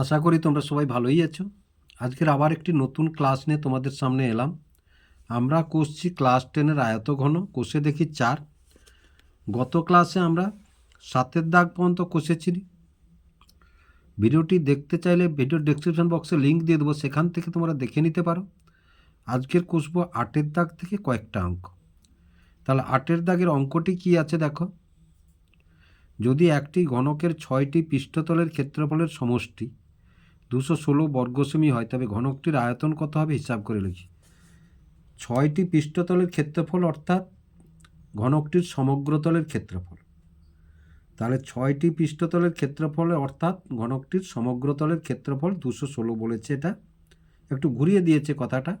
আশা করি তোমরা সবাই ভালোই আছো। আজকের আবার একটি নতুন ক্লাস নিয়ে তোমাদের সামনে এলাম। আমরা করছি ক্লাস টেনের আয়ত ঘন কোষে দেখি চার। গত ক্লাসে আমরা সাতের দাগ পর্যন্ত কষেছি ভিডিওটি দেখতে চাইলে ভিডিও ডেসক্রিপশন বক্সে লিঙ্ক দিয়ে দেবো, সেখান থেকে তোমরা দেখে নিতে পারো। আজকের কষবো আটের দাগ থেকে কয়েকটা অঙ্ক। তাহলে আটের দাগের অঙ্কটি কি আছে দেখো। যদি একটি ঘনকের ছয়টি পৃষ্ঠতলের ক্ষেত্রফলের সমষ্টি দুশো ষোলো বর্গ সেমি হয়, তবে ঘনকটির আয়তন কত হবে হিসাব করে লিখি। ছয়টি পৃষ্ঠতলের ক্ষেত্রফল অর্থাৎ ঘনকটির সমগ্রতলের ক্ষেত্রফল। তাহলে ছয়টি পৃষ্ঠতলের ক্ষেত্রফল অর্থাৎ ঘনকটির সমগ্রতলের ক্ষেত্রফল দুশো ষোলো বলেছে এটা। একটু ঘুরিয়ে দিয়েছে কথাটা।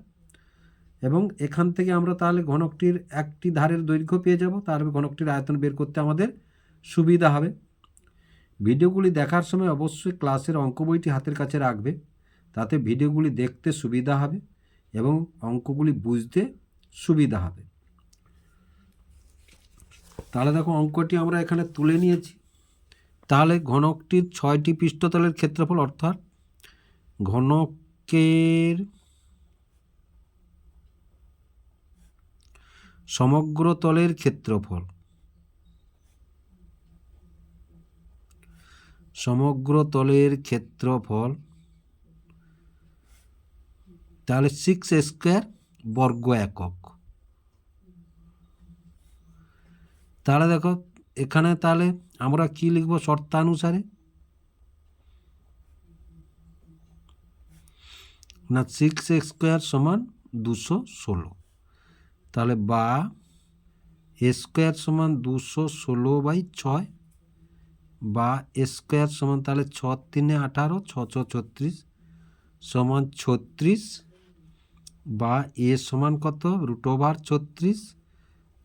এবং এখান থেকে আমরা তাহলে ঘনকটির একটি ধারের দৈর্ঘ্য পেয়ে যাব তার ঘনকটির আয়তন বের করতে আমাদের সুবিধা হবে। ভিডিওগুলি দেখার সময় অবশ্যই ক্লাসের অঙ্ক বইটি হাতের কাছে রাখবে। তাতে ভিডিওগুলি দেখতে সুবিধা হবে এবং অঙ্কগুলি বুঝতে সুবিধা হবে। তাহলে দেখো, অঙ্কটি আমরা এখানে তুলে নিয়েছি। তাহলে ঘনকটির ছয়টি পৃষ্ঠতলের ক্ষেত্রফল অর্থাৎ ঘনকের সমগ্র তলের ক্ষেত্রফল সমগ্র তলের ক্ষেত্রফল তাহলে সিক্স স্কোয়ার বর্গ একক। তাহলে দেখো, এখানে তাহলে আমরা কি লিখব শর্তানুসারে? না সিক্স স্কোয়ার সমান দুশো ষোলো। তাহলে বা স্কোয়ার সমান দুশো ষোলো বাই ছয় বা স্কোয়ার সমান তাহলে ছ তিনে আঠারো ছ ছ ছত্রিশ, সমান ছত্রিশ বা এ সমান কত? রুট ওভার ছত্রিশ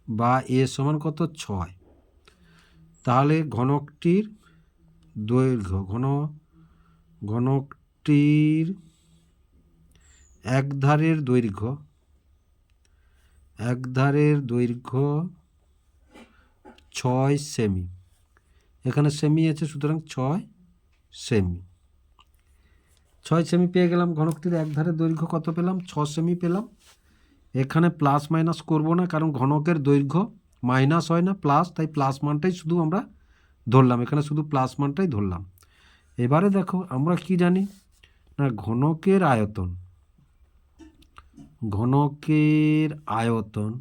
বা এ সমান কত? ছয়। তাহলে ঘনকটির দৈর্ঘ্য, ঘন, ঘনকটির এক ধারের দৈর্ঘ্য এক ধারের দৈর্ঘ্য ছয় সেমি। এখানে সেমি আছে, সুতরাং ছয় সেমি ছয় সেমি পেয়ে গেলাম, ঘনকটির এক ধারে দৈর্ঘ্য কত পেলাম? ছ সেমি পেলাম। এখানে প্লাস মাইনাস করব না, কারণ ঘনকের দৈর্ঘ্য মাইনাস হয় না প্লাস তাই প্লাস মানটাই শুধু আমরা ধরলাম। এখানে শুধু প্লাস মানটাই ধরলাম। এবারে দেখো, আমরা কি জানি? না, ঘনকের আয়তন। ঘনকের আয়তন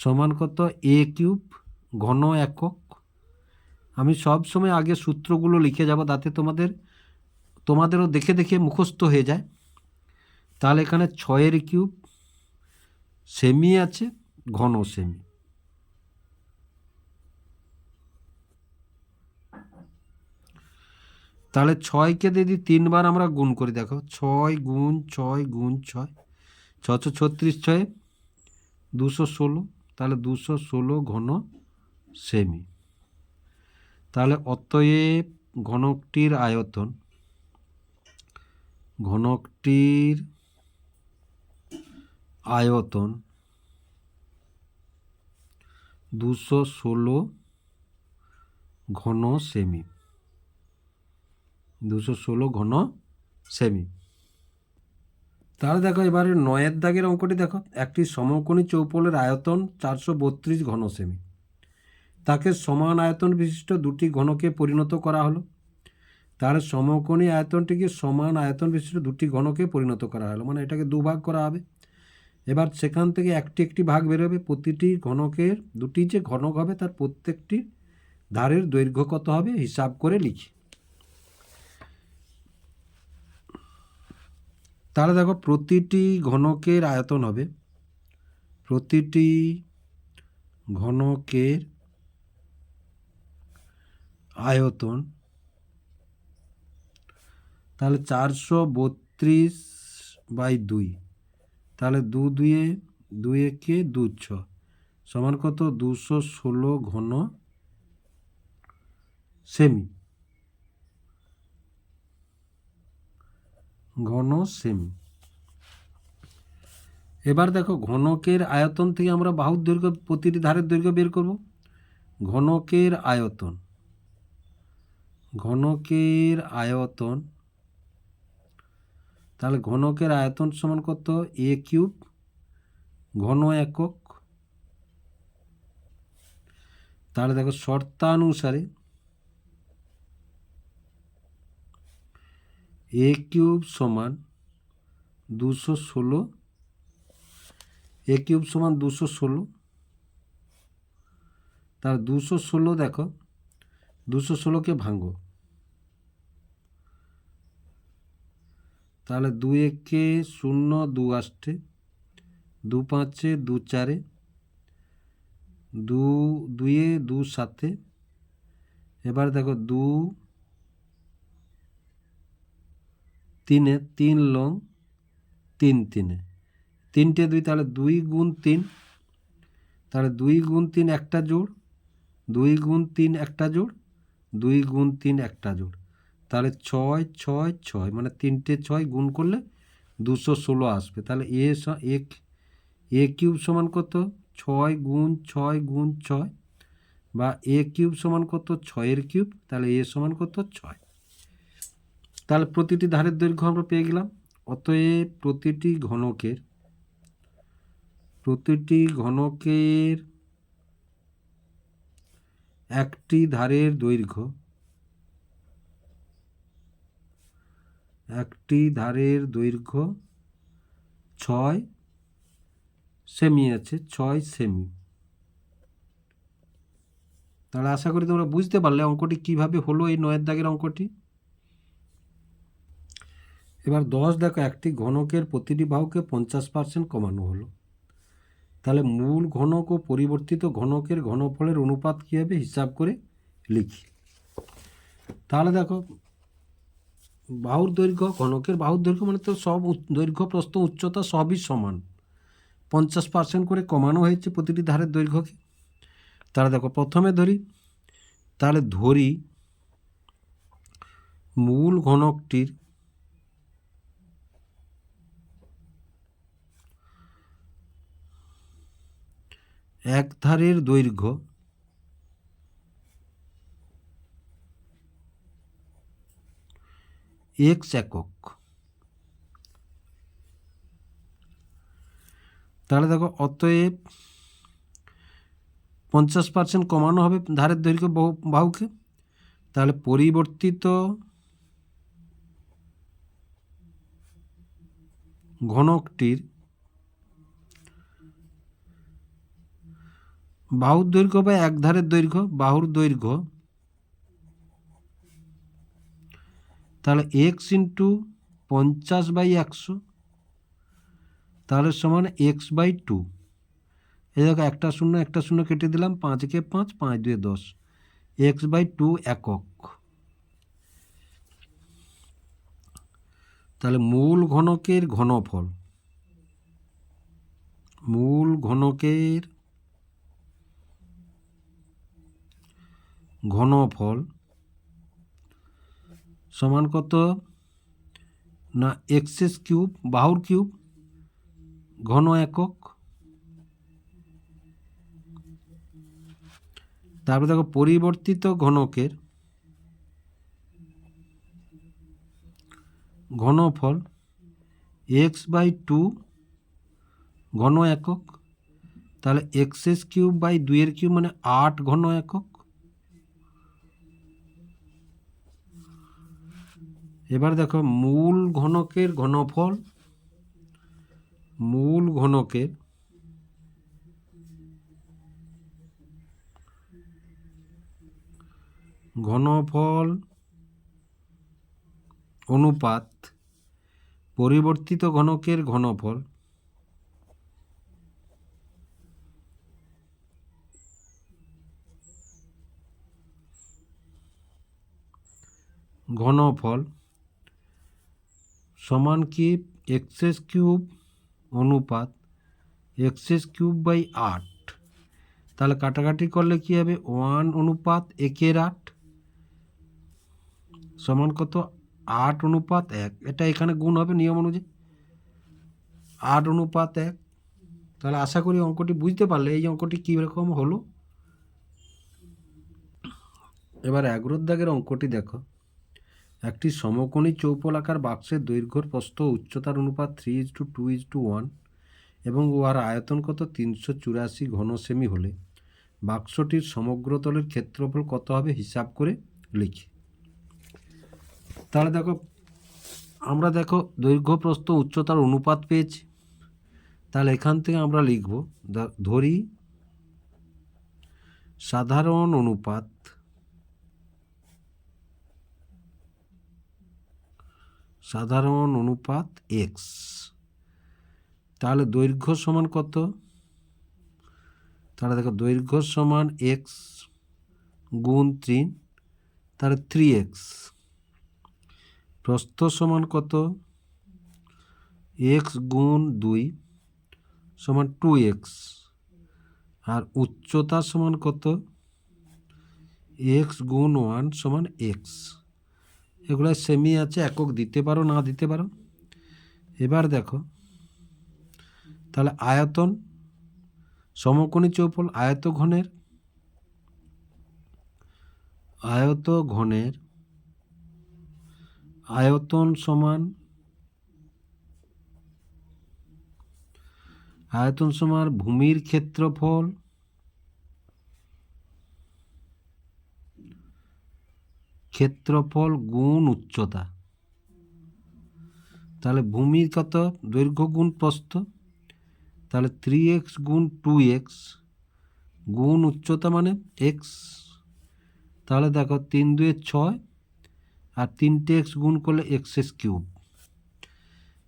সমান কত? এ কিউব ঘন একক। আমি সব সময় আগে সূত্রগুলো লিখে যাব, তাতে তোমাদের, তোমাদেরও দেখে দেখে মুখস্থ হয়ে যায়। তাহলে এখানে ছয়ের কিউব সেমি আছে, ঘন সেমি তাহলে ছয়কে যদি তিনবার আমরা গুণ করি, দেখো, ছয় গুণ ছয় গুণ ছয় ছশো ছত্রিশ ছয়, দুশো ষোলো। তাহলে দুশো ষোলো ঘন সেমি। তাহলে অতএব ঘনকটির আয়তন ঘনকটির আয়তন দুশো ষোলো ঘন সেমি। দুশো ষোলো ঘন সেমি। তাহলে দেখো এবারে নয়ের দাগের অঙ্কটি দেখো। একটি সমকোণী চৌপলের আয়তন চারশো বত্রিশ ঘন সেমি তাকে সমান আয়তন বিশিষ্ট দুটি ঘনকে পরিণত করা হলো। তার সমকোণী আয়তনটিকে সমান আয়তন বিশিষ্ট দুটি ঘনকে পরিণত করা হলো। মানে এটাকে দুভাগ করা হবে। এবার সেখান থেকে একটি একটি ভাগ বেরোবে প্রতিটি ঘনকের দুটি যে ঘনক হবে, তার প্রত্যেকটি ধারের দৈর্ঘ্য কত হবে, হিসাব করে লিখি। তাহলে দেখো প্রতিটি ঘনকের আয়তন হবে, প্রতিটি ঘনকের আয়তন, তাহলে চারশো বত্রিশ বাই দুই, তাহলে দু দুয়ে, দুই একে দু ছ, সমান কত? দুশো ষোলো ঘন সেমি। ঘন সেমি। এবার দেখো, ঘনকের আয়তন থেকে আমরা বাহুর দৈর্ঘ্য, প্রতিটি ধারের দৈর্ঘ্য বের করব। ঘনকের আয়তন। ঘনকের আয়তন। তাহলে ঘনকের আয়তন সমান কত? A cube. ঘন একক। তাহলে দেখো, শর্তানুসারে এ কিউব সমান দুশো ষোলো, এ কিউব সমান দুশো ষোলো। তার দুশো ষোলো দেখো, দুশো ষোলোকে ভাঙো। তাহলে দু একে শূন্য দু আষ্টে দু পাঁচে দু চারে, দু দুয়ে দু সাতে। এবার দেখো দু তিনে তিন লং তিন তিনে। তিনটে দুই, তাহলে দুই গুণ তিন। তাহলে দুই গুণ তিন একটা জোড়, দুই গুণ তিন একটা জোড়, দুই গুণ তিন একটা জোড়। তাহলে ছয় ছয় ছয় মানে তিনটে ছয় গুণ করলে দুশো ষোলো আসবে। তাহলে এ এক এ কিউব সমান কত? ছয় গুণ ছয় গুণ, ছয়। বা এ কিউব সমান কত? ছয়ের কিউব, তাহলে এ সমান কত? ছয়। তাহলে প্রতিটি ধারের দৈর্ঘ্য আমরা পেয়ে গেলাম। অতএব প্রতিটি ঘনকের প্রতিটি ঘনকের একটি ধারের দৈর্ঘ্য, একটি ধারের দৈর্ঘ্য ছয় সেমি আছে, ছয় সেমি। তাহলে আশা করি তোমরা বুঝতে পারলে অঙ্কটি কীভাবে হলো এই নয়ের দাগের অঙ্কটি। এবার দশ দেখো, একটি ঘনকের প্রতিটি বাহুকে পঞ্চাশ পার্সেন্ট কমানো হলো। তাহলে মূল ঘনক ও পরিবর্তিত ঘনকের ঘনফলের অনুপাত কী হবে? হিসাব করে লিখি। তাহলে দেখো, বাহুর দৈর্ঘ্য, ঘনকের বাহুর দৈর্ঘ্য মানে তো সব দৈর্ঘ্য, প্রস্থ, উচ্চতা সবই সমান। পঞ্চাশ পার্সেন্ট করে কমানো হয়েছে প্রতিটি ধারের দৈর্ঘ্যকে। তাহলে দেখো, প্রথমে ধরি, তাহলে ধরি, মূল ঘনকটির এক ধারের দৈর্ঘ্য এক্স একক। তাহলে দেখো, অতএব পঞ্চাশ পার্সেন্ট কমানো হবে ধারের দৈর্ঘ্য বাহু- বাহুকে। তাহলে পরিবর্তিত ঘনকটির বাহুর দৈর্ঘ্য বা এক ধারের দৈর্ঘ্য, বাহুর দৈর্ঘ্য। তাহলে এক্স ইন্টু পঞ্চাশ বাই একশো, তাহলে সমান এক্স বাই টু এই দেখো একটা শূন্য একটা শূন্য কেটে দিলাম পাঁচকে পাঁচ পাঁচ দুয়ে দশ। এক্স বাই টু একক। তাহলে মূল ঘনকের ঘনফল, মূল ঘনকের ঘনফল সমান কত? না, এক্সেস কিউব, বাহুর কিউব, ঘন একক। তারপরে দেখো, পরিবর্তিত ঘনকের ঘনফল এক্স বাই টু, ঘন একক। তাহলে এক্সেস কিউব বাই দুইয়ের কিউব মানে আট ঘন একক। এবার দেখো মূল ঘনকের ঘনফল মূল ঘনকের ঘনফল অনুপাত পরিবর্তিত ঘনকের ঘনফল ঘনফল সমান কি? এক্সেস কিউব অনুপাত এক্সেস কিউব বাই আট। তাহলে কাটাকাটি করলে কি হবে? ওয়ান অনুপাত একের আট সমান কত? আট অনুপাত এক। এটা এখানে গুণ হবে নিয়ম অনুযায়ী। আট অনুপাত এক। তাহলে আশা করি অঙ্কটি বুঝতে পারলে এই অঙ্কটি কীরকম হলো। এবার এগারোর দাগের অঙ্কটি দেখো। একটি সমকোণী চৌপলাকার বাক্সের দৈর্ঘ্যর প্রস্থ উচ্চতার অনুপাত three is to two is to one এবং উহার আয়তন কত? তিনশো চুরাশি ঘন সেমি হলে। বাক্সটির সমগ্র তলের ক্ষেত্রফল কত হবে? হিসাব করে লিখি। তাহলে দেখো, আমরা দেখো দৈর্ঘ্য, প্রস্থ, উচ্চতার অনুপাত পেয়েছি। তাহলে এখান থেকে আমরা লিখব ধরি সাধারণ অনুপাত সাধারণ অনুপাত এক্স তাহলে দৈর্ঘ্য সমান কত? তাহলে দেখো দৈর্ঘ্য সমান এক্স গুণ তিন, তাহলে থ্রি এক্স প্রস্থ সমান কত? এক্স গুণ দুই সমান টু এক্স আর উচ্চতা সমান কত? এক্স গুণ ওয়ান সমান এক্স এগুলো সেমি আছে, একক দিতে পারো, না দিতে পারো। এবার দেখো, তাহলে আয়তন, সমকোণী চৌপল আয়ত ঘনের আয়ত ঘনের আয়তন সমান আয়তন সমান ভূমির ক্ষেত্রফল ক্ষেত্রফল গুণ উচ্চতা। তাহলে ভূমির কত? দৈর্ঘ্য গুণ প্রস্থ। তাহলে থ্রি এক্স গুণ টু এক্স গুণ উচ্চতা মানে এক্স তাহলে দেখো তিন দুয়ে ছয় আর তিনটে এক্স গুণ করলে এক্স এস কিউব।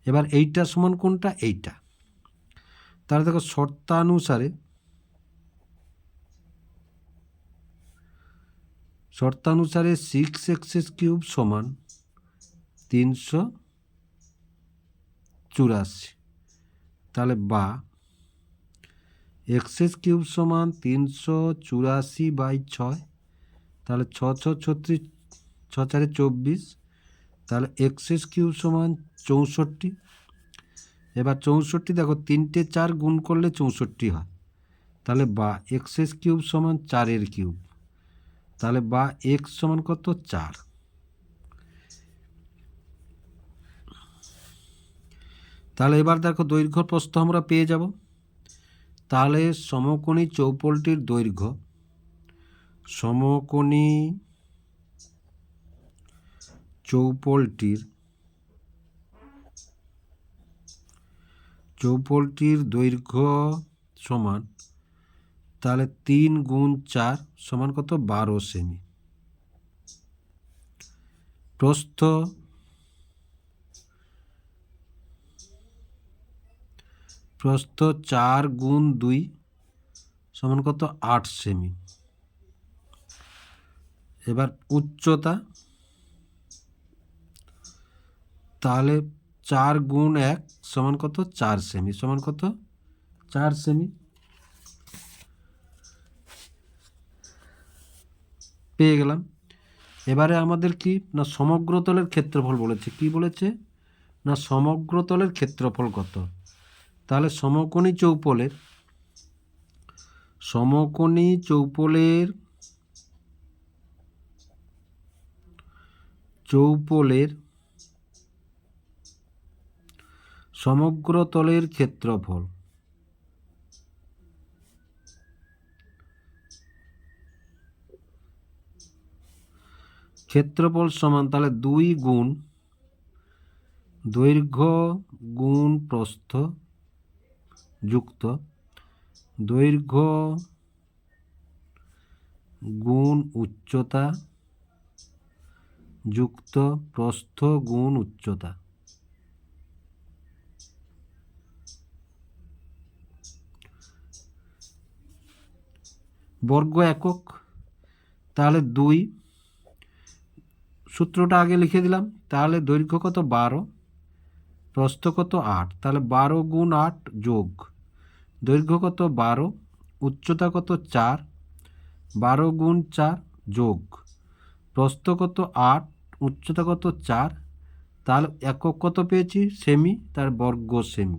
এবার এইটা সমান কোনটা? এইটা। তাহলে দেখো শর্তানুসারে শর্তানুসারে সিক্স এক্সেস কিউব সমান তিনশো চুরাশি। তাহলে বা এক্সেস কিউব সমান তিনশো চুরাশি বাই ছয়, তাহলে ছ ছ ছত্রিশ, ছ চারে চব্বিশ, তাহলে এক্সেস কিউব সমান চৌষট্টি। এবার চৌষট্টি দেখো, তিনটে চার গুণ করলে চৌষট্টি হয়। তাহলে বা এক্সেস কিউব সমান চারের কিউব তাহলে বা এক্স সমান কত? চার। তাহলে এবার দেখো দৈর্ঘ্য প্রস্থ আমরা পেয়ে যাব। তাহলে সমকোণী চৌপলটির দৈর্ঘ্য সমকোণী চৌপলটির চৌপলটির দৈর্ঘ্য সমান তাহলে তিন গুণ চার সমান কত? বারো সেমি। প্রস্থ প্রস্থ চার গুণ দুই সমান কত? আট সেমি। এবার উচ্চতা। তাহলে চার গুণ এক সমান কত? চার সেমি। সমান কত? চার সেমি। পেয়ে গেলাম। এবারে আমাদের কি? না, সমগ্র তলের ক্ষেত্রফল বলেছে। কি বলেছে? না, সমগ্র তলের ক্ষেত্রফল কত? তাহলে সমকোণী চৌপলের সমকোণী চৌপলের চৌপলের সমগ্র তলের ক্ষেত্রফল ক্ষেত্রফল সমান, তাহলে দুই গুণ দৈর্ঘ্য গুণ প্রস্থ যুক্ত দৈর্ঘ্য গুণ উচ্চতা যুক্ত প্রস্থ গুণ উচ্চতা। বর্গ একক, তাহলে দুই সূত্রটা আগে লিখে দিলাম, তাহলে দৈর্ঘ্য কত বারো? প্রস্থ কত আট? তাহলে বারো গুণ আট যোগ। দৈর্ঘ্য কত বারো? উচ্চতা কত চার? বারো গুণ চার যোগ। প্রস্থ কত আট? উচ্চতা কত চার? তাহলে একক কত পেয়েছি? সেমি, তার বর্গ সেমি।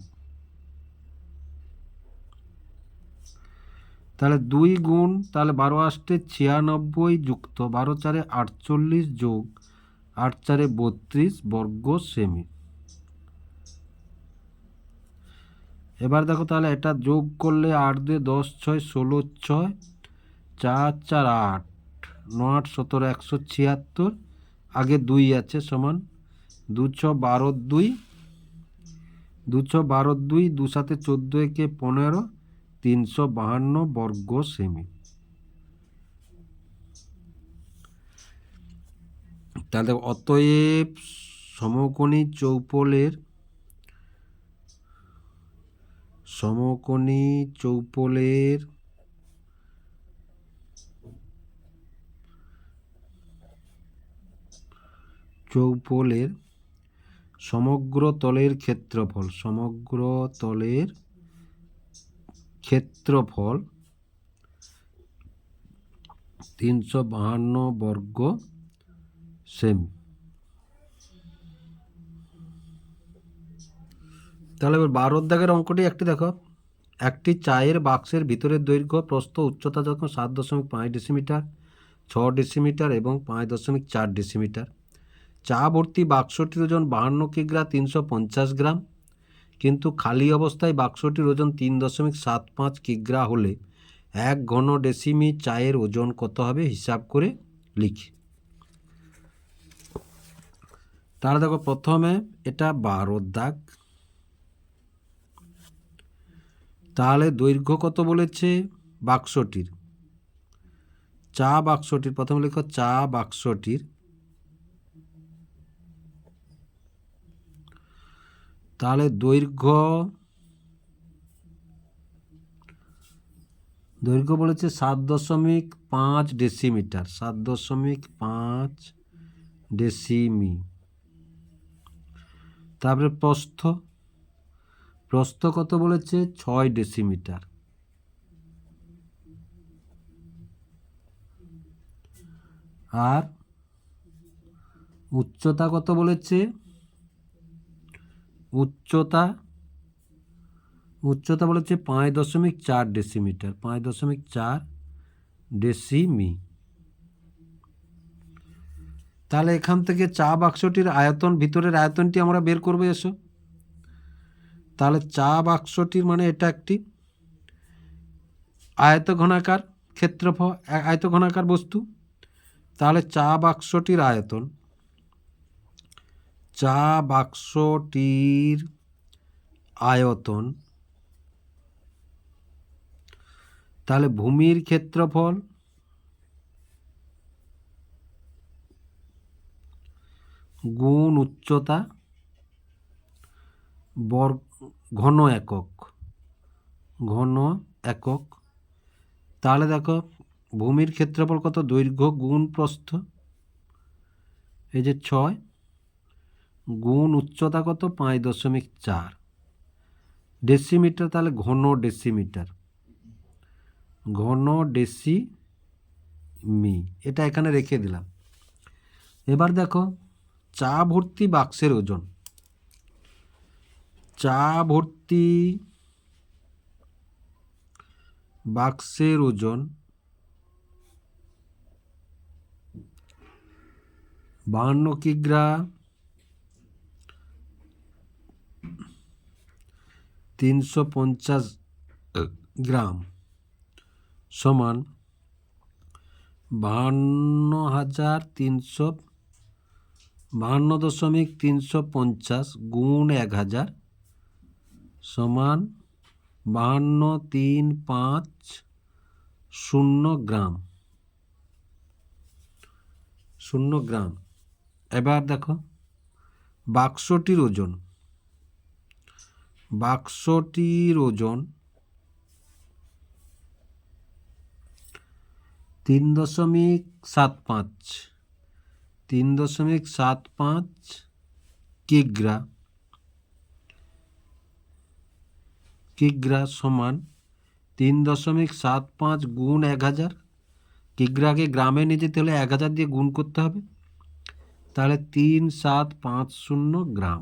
তাহলে দুই গুণ, তাহলে বারো আসতে ছিয়ানব্বই যুক্ত, বারো চারে আটচল্লিশ যোগ। আট চারে বত্রিশ বর্গ সেমি। এবার দেখো তাহলে এটা যোগ করলে আট দিয়ে দশ, ছয়, ষোলো, ছয়, চার চার, আট ন আট, সতেরো, একশো ছিয়াত্তর, আগে দুই আছে সমান দুশো বারো, দুই দুশো বারো, দুই, দু সাথে চোদ্দ, একে পনেরো, তিনশো বাহান্ন বর্গ সেমি। তাহলে অতএব সমকোণী চৌপলের সমকোণী চৌপলের চৌপলের সমগ্র তলের ক্ষেত্রফল, সমগ্র তলের ক্ষেত্রফল তিনশো বাহান্ন বর্গ সেমি তাহলে এবার বারোর অঙ্কটি একটি দেখো। একটি চায়ের বাক্সের ভিতরের দৈর্ঘ্য প্রস্থ উচ্চতা যখন সাত দশমিক পাঁচ ডেসিমিটার, ছ ডেসিমিটার এবং পাঁচ দশমিক চার ডেসিমিটার। চা ভর্তি বাক্সটির ওজন বাহান্ন কিগ্রা তিনশো পঞ্চাশ গ্রাম, কিন্তু খালি অবস্থায় বাক্সটির ওজন তিন দশমিক সাত পাঁচ কিগ্রা হলে এক ঘন ডেসিমি চায়ের ওজন কত হবে হিসাব করে লিখি। তাহলে দেখো প্রথমে এটা বারোর দাগ। তাহলে দৈর্ঘ্য কত বলেছে? বাক্সটির চা বাক্সটির প্রথমে লেখো চা বাক্সটির তাহলে দৈর্ঘ্য দৈর্ঘ্য বলেছে সাত দশমিক পাঁচ ডেসিমিটার, সাত দশমিক পাঁচ ডেসিমি। তারপরে প্রস্থ। প্রস্থ কত বলেছে? ছয় ডেসিমিটার। আর উচ্চতা কত বলেছে? উচ্চতা উচ্চতা বলেছে পাঁচ দশমিক চার ডেসিমিটার, পাঁচ দশমিক চার ডেসিমি তাহলে এখান থেকে চা বাক্সটির আয়তন, ভিতরের আয়তনটি আমরা বের করব, এসো। তাহলে চা বাক্সটির মানে এটা একটি আয়তঘনাকার ক্ষেত্রফল আয়তঘনাকার বস্তু। তাহলে চা বাক্সটির আয়তন, চা বাক্সটির আয়তন, তাহলে ভূমির ক্ষেত্রফল গুণ উচ্চতা বর্গ ঘন একক ঘন একক। তাহলে দেখো, ভূমির ক্ষেত্রফল কত? দৈর্ঘ্য, গুণ, প্রস্থ। এই যে ছয়, গুণ উচ্চতা কত? পাঁচ দশমিক চার। ডেসিমিটার তাহলে ঘন ডেসিমিটার। ঘন ডেসি মি এটা এখানে রেখে দিলাম। এবার দেখো চা ভর্তি বাক্সের ওজন। চা ভর্তি বাক্সের ওজন বাহান্ন কিগ্রা, তিনশো পঞ্চাশ গ্রাম সমান বাহান্ন হাজার তিনশো বাহান্ন দশমিক তিনশো পঞ্চাশ গুণ এক হাজার সমান বাহান্ন তিন পাঁচ শূন্য গ্রাম। শূন্য গ্রাম। এবার দেখো, বাক্সটির ওজন। বাক্সটির ওজন তিন দশমিক সাত পাঁচ। তিন দশমিক সাত পাঁচ কিগ্রা কিগ্রা সমান তিন দশমিক সাত পাঁচ গুণ এক হাজার। কিগ্রাকে গ্রামে নিয়ে যেতে হলে এক হাজার দিয়ে গুণ করতে হবে। তাহলে তিন সাত পাঁচ শূন্য গ্রাম।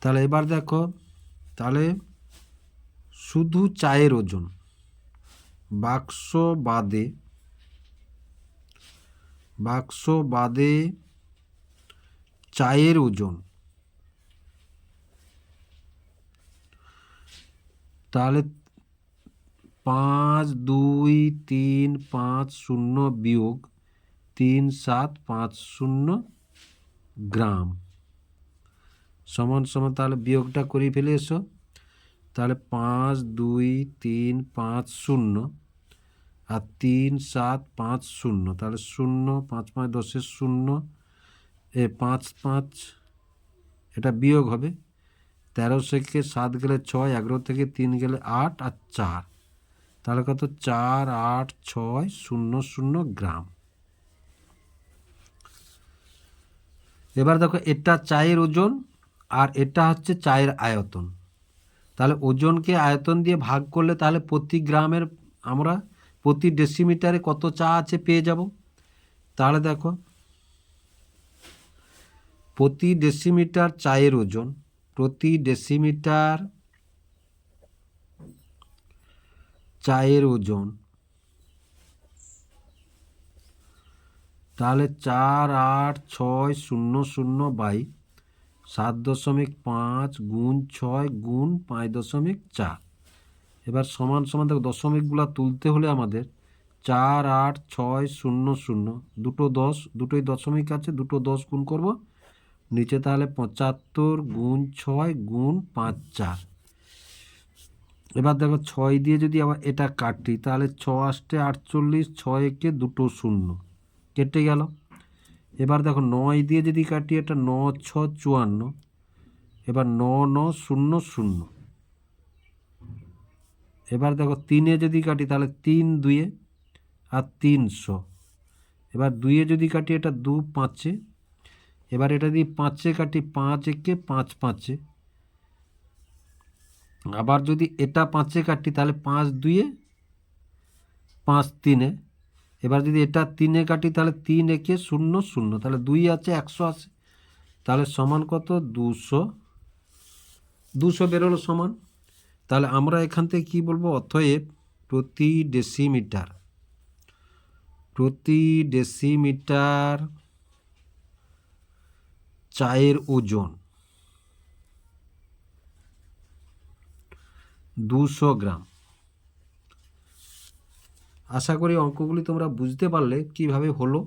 তাহলে এবার দেখো, তাহলে শুধু চায়ের ওজন, বাক্স বাদে বাক্স বাদে চায়ের ওজন। তাহলে পাঁচ, দুই, তিন, পাঁচ, শূন্য বিয়োগ তিন, সাত, পাঁচ, শূন্য গ্রাম। সমান সমান তাহলে বিয়োগটা করে ফেলে এসো। তাহলে পাঁচ, দুই, তিন, পাঁচ, শূন্য আর তিন, সাত, পাঁচ, শূন্য। তাহলে শূন্য, পাঁচ পাঁচ দশের শূন্য, এ পাঁচ পাঁচ, এটা বিয়োগ হবে। তেরো থেকে সাত গেলে ছয়, এগারো থেকে তিন গেলে আট আর চার। তাহলে কত? চার, আট, ছয়, শূন্য শূন্য গ্রাম। এবার দেখো, এটা চায়ের ওজন আর এটা হচ্ছে চায়ের আয়তন। তাহলে ওজনকে আয়তন দিয়ে ভাগ করলে তাহলে প্রতি গ্রামের আমরা প্রতি ডেসিমিটারে কত চা আছে পেয়ে যাব? তাহলে দেখো, প্রতি ডেসিমিটার চায়ের ওজন, প্রতি ডেসিমিটার চায়ের ওজন, তাহলে চার আট ছয় শূন্য শূন্য বাই সাত দশমিক পাঁচ গুণ ছয় গুণ পাঁচ দশমিক চার। এবার সমান সমান দেখো দশমিকগুলো তুলতে হলে আমাদের চার আট ছয় শূন্য শূন্য, দুটো দশ, দুটোই দশমিক আছে, দুটো দশ গুণ করব। নিচে তাহলে পঁচাত্তর গুণ ছয় গুণ পাঁচ চার। এবার দেখো ছয় দিয়ে যদি আবার এটা কাটি, তাহলে ছ আষ্টে আটচল্লিশ, ছয় একে দুটো শূন্য। কেটে গেল। এবার দেখো নয় দিয়ে যদি কাটি, এটা ন ছ, চুয়ান্ন। এবার ন ন শূন্য শূন্য। এবার দেখো তিনে যদি কাটি, তাহলে তিন দুয়ে আর তিনশো এবার দুইয়ে যদি কাটি, এটা দু পাঁচে। এবার এটা দিয়ে পাঁচে কাটি, পাঁচ একে পাঁচ পাঁচে। আবার যদি এটা পাঁচে কাটি, তাহলে পাঁচ দুয়ে পাঁচ তিনে। এবার যদি এটা তিনে কাটি, তাহলে তিন একে শূন্য শূন্য। তাহলে দুই আছে, একশো আছে। তাহলে সমান কত? দুশো। দুশো বেরোলো সমান। তাহলে আমরা এখান থেকে কী বলব? অতএব প্রতি ডেসিমিটার প্রতি ডেসিমিটার চায়ের ওজন দুশো গ্রাম। আশা করি অঙ্কগুলি তোমরা বুঝতে পারলে কীভাবে হলো।